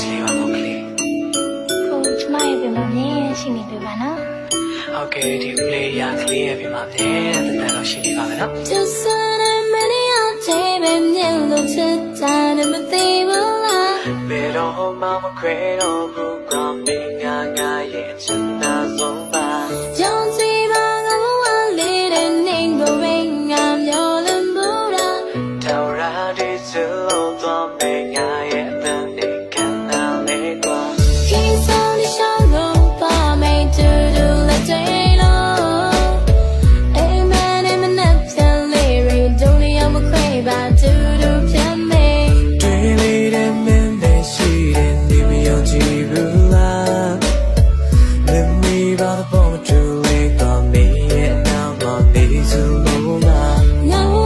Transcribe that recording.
စီလေးပါကိုကလေးဟုတ်ကျမရဲ့ပြန်မမြင်ရှိနေပြီပါနော်ဟုတ်ကဲ့ဒီကလေးရကလေးရဲ့ပြန်ပါပြန်တဲ့တော့ရှိနေပါမယ်နော် Just so many out day when you look to time and they will lie ဘယ်တော့မှမခွဲတော့ဘူးကမင်းငါငါရဲ့ချမ်းသာဆုံးပါ Don't see my one little name going I'm your lumbuda တော်ရတဲ့စလုံးသွားမင်းငါရဲ့ 彼此路漫